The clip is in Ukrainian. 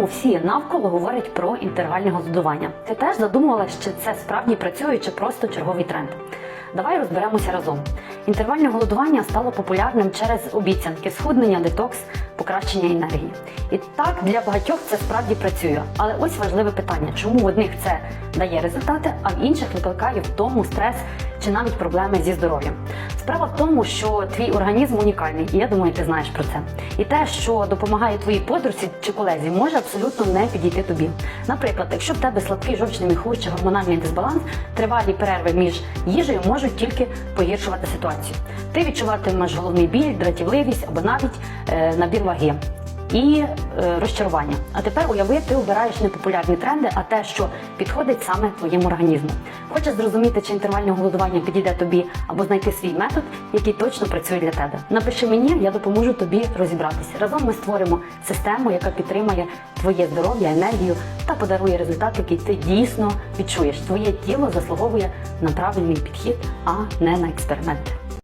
Всі навколо говорять про інтервальне голодування. Ти теж задумувалась, чи це справді працює, чи просто черговий тренд. Давай розберемося разом. Інтервальне голодування стало популярним через обіцянки, схуднення, детокс, покращення енергії. І так для багатьох це справді працює. Але ось важливе питання: чому в одних це дає результати, а в інших викликає втому, стрес чи навіть проблеми зі здоров'ям. Справа в тому, що твій організм унікальний, і я думаю, ти знаєш про це. І те, що допомагає твоїй подружці чи колезі, може абсолютно не підійти тобі. Наприклад, якщо в тебе слабкий жовчний міхур чи гормональний дисбаланс, тривалі перерви між їжею можуть тільки погіршувати ситуацію. Ти відчуватимеш головний біль, дратівливість або навіть е, набір ваги. І е, розчарування. А тепер уяви, ти обираєш не популярні тренди, а те, що підходить саме твоєму організму. Хочеш зрозуміти, чи інтервальне голодування підійде тобі, або знайти свій метод, який точно працює для тебе. Напиши мені, я допоможу тобі розібратися. Разом ми створимо систему, яка підтримає твоє здоров'я, енергію та подарує результат, який ти дійсно відчуєш. Твоє тіло заслуговує на правильний підхід, а не на експерименти.